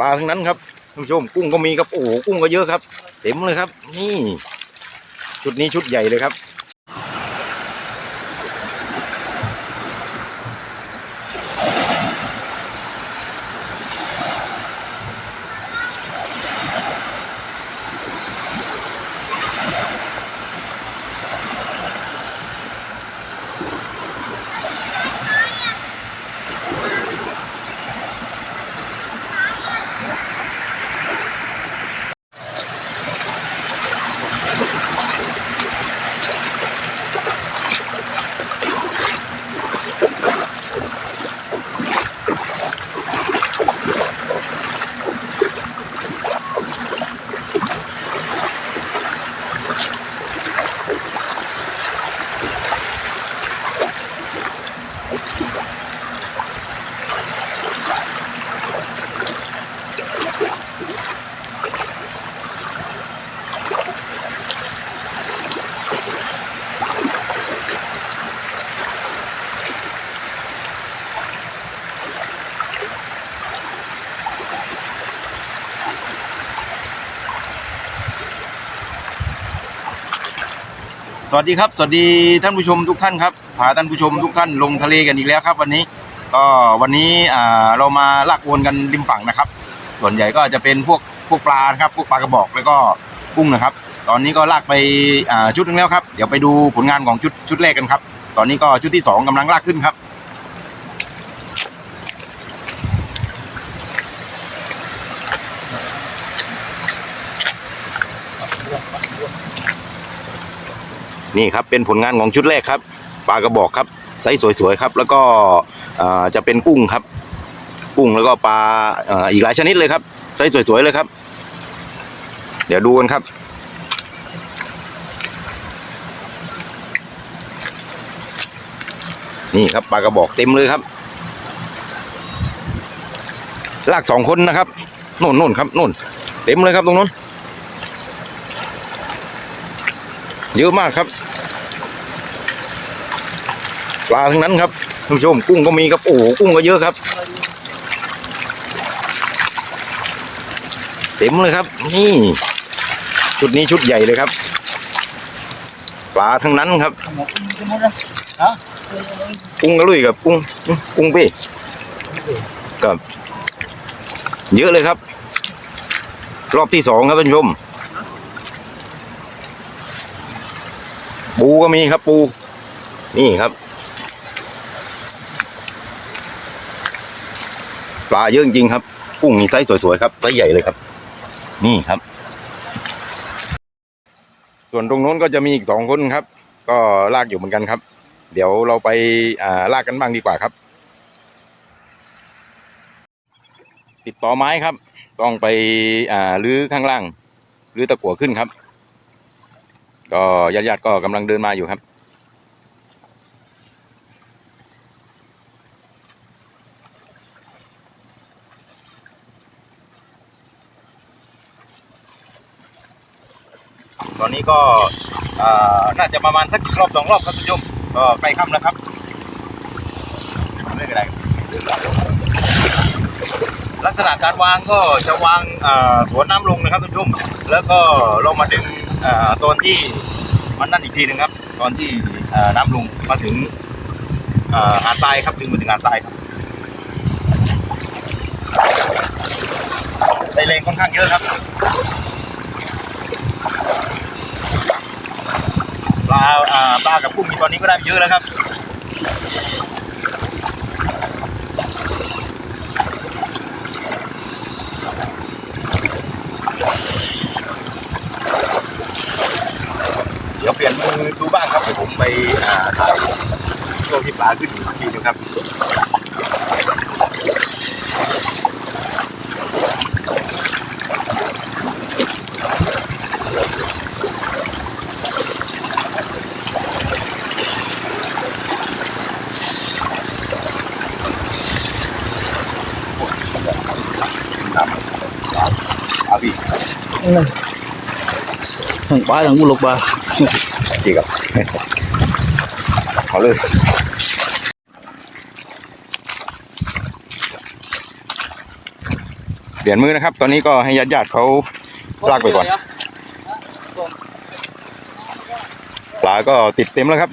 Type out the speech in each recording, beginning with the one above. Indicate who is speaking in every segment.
Speaker 1: ลาทั้งนั้นครับท่านผู้ชมกุ้งก็มีครับโอ้โหกุ้งก็เยอะครับ เต็มเลยครับ นี่ ชุดนี้ชุดใหญ่เลยครับ สวัสดีครับ สวัสดีท่านผู้ชมทุกท่านครับพาท่านผู้ชมทุกท่านลงทะเลกันอีกแล้วครับ วันนี้ก็วันนี้เรามาลากอวนกันริมฝั่งนะครับ ส่วนใหญ่ก็จะเป็นพวกพวกปลาครับ พวกปลากระบอกแล้วก็กุ้งนะครับ ตอนนี้ก็ลากไปชุดหนึงแล้วครับ เดี๋ยวไปดูผลงานของชุดชุดแรกกันครับ ตอนนี้ก็ชุดที่สองกำลังลากขึ้นครับ นี่ครับเป็นผลงานของชุดแรกครับปลากระบอกครับไซส์สวยๆครับ แล้วก็จะเป็นกุ้งครับ กุ้งแล้วก็ปลาอีกหลายชนิดเลยครับไซส์สวยๆเลยครับ เดี๋ยวดูกันครับนี่ครับปลากระบอกเต็มเลยครับ ลากสองคนนะครับโน่นโน่นครับโน่น เต็มเลยครับตรงนู้นเยอะมากครับ ปลาทั้งนั้นครับท่านผู้ชมกุ้งก็มีครับโอ้กุ้งก็เยอะครับ เต็มเลยครับ นี่ชุดนี้ชุดใหญ่เลยครับ ปลาทั้งนั้นครับกุ้งกระลุยกับกุ้งกุ้งเป้กับเยอะเลยครับ รอบที่สองครับท่านผู้ชม ปูก็มีครับปู นี่ครับ ปลาเยอะจริงครับ กุ้งมีไซส์สวยๆครับไซส์ใหญ่เลยครับ นี่ครับ ส่วนตรงโน้นก็จะมีอีกสองคนครับ ก็ลากอยู่เหมือนกันครับ เดี๋ยวเราไปาลากกันบ้างดีกว่าครับ ติดต่อไม้ครับ ต้องไปอ่าลื้อข้างล่างลื้อตะกั่วขึ้นครับ ก็ญาติๆก็กำลังเดินมาอยู่ครับ ตอนนี้ก็น่าจะประมาณสักรอบสองรอบครับคุณผู้ชมก็ใกล้ค่ำแล้วครับเรื่องอะไรลักษณะการวางก็จะวางสวนน้ำลงนะครับคุณผู้ชมแล้วก็เรามาดึงอตอนที่มันนั่นอีกทีหนึ่งครับ ตอนที่น้ำลงมาถึงอาหาดทรายครับดึงมาถึงหาดทรายครับได้แรงค่อนข้างเยอะครับ ปลาอ่าปลากับกุ้งมีตอนนี้ก็ได้เยอะแล้วครับเดี๋ยวเปลี่ยนมือดูบ้างครับเดี๋ยวผมไปอ่าถ่ายช่วงที่ปลาขึ้นอีกทีนึงครับ เอาพี่
Speaker 2: thằng quá thằng lục bà
Speaker 1: ดีครับเอาเลยเปลี่ยนมือนะครับ ตอนนี้ก็ให้ญาติญาติๆเขาลากไปก่อน ปลาก็ติดเต็มแล้วครับ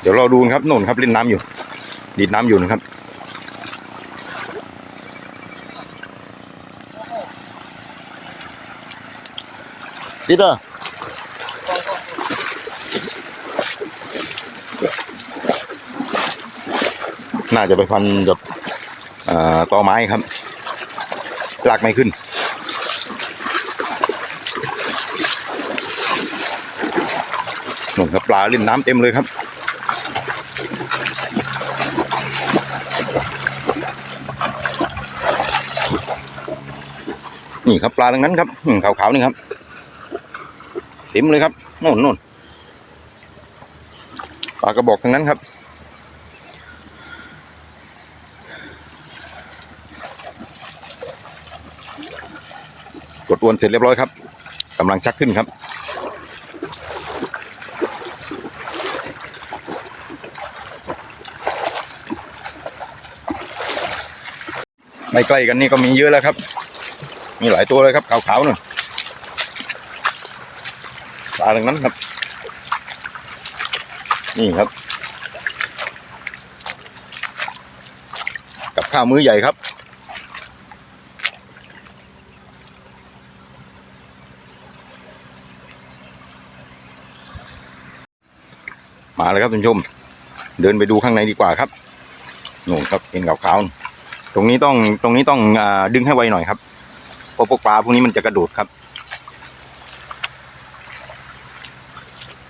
Speaker 1: เดี๋ยวเราดูนะครับนู่นครับเล่นน้ำอยู่ ดีดน้ำอยู่นะครับ
Speaker 2: ติดอะ
Speaker 1: น่าจะไปพันกับเอ่อตอไม้ครับลากไม่ขึ้นนู่นครับปลาเล่นน้ำเต็มเลยครับ นี่ครับปลาทั้งนั้นครับขาวๆนี่ครับ เต็มเลยครับโน่นโน่นปลากระบอกทั้งนั้นครับ กดอวนเสร็จเรียบร้อยครับกำลังชักขึ้นครับไม่ใกล้กันนี่ก็มีเยอะแล้วครับ มีหลายตัวเลยครับขาวๆนู่น ปลาทั้งนั้นครับ นี่ครับ กับข้าวมื้อใหญ่ครับ มาเลยครับท่านชม เดินไปดูข้างในดีกว่าครับนู่นครับเห็นขาวๆตรงนี้ต้องตรงนี้ต้องอดึงให้ไวหน่อยครับเพราะพวกปลาพวกนี้มันจะกระโดดครับ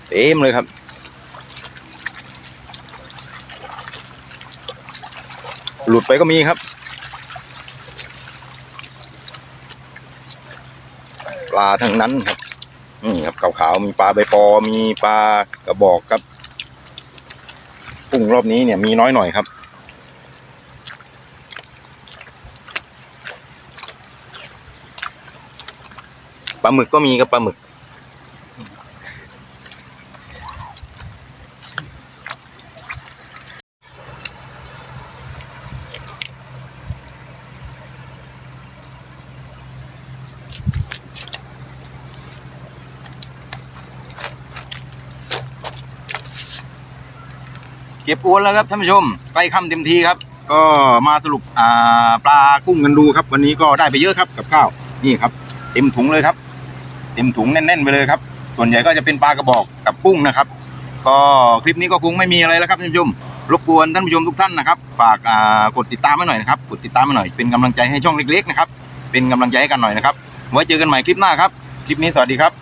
Speaker 1: เต็มเลยครับ หลุดไปก็มีครับ ปลาทั้งนั้นครับนี่ครับขาวๆมีปลาใบปอ มีปลากระบอกครับกุ้งรอบนี้เนี่ยมีน้อยหน่อยครับปลาหมึกก็มีครับปลาหมึก ก็บอวนแล้วครับท่านผู้ชมใกล้ค่ำเต็มทีครับ ก็มาสรุปปลากุ้งกันดูครับ วันนี้ก็ได้ไปเยอะครับกับข้าวนี่ครับ เต็มถุงเลยครับ เต็มถุงแน่นๆไปเลยครับ ส่วนใหญ่ก็จะเป็นปลากระบอกกับกุ้งนะครับ ก็คลิปนี้ก็คงไม่มีอะไรแล้วครับท่านผู้ชมรบกวนท่านผู้ชมทุกท่านนะครับฝากกดติดตามให้หน่อยนะครับกดติดตามให้หน่อยเป็นกำลังใจให้ช่องเล็กๆนะครับเป็นกำลังใจให้กันหน่อยนะครับไว้เจอกันใหม่คลิปหน้าครับคลิปนี้สวัสดีครับ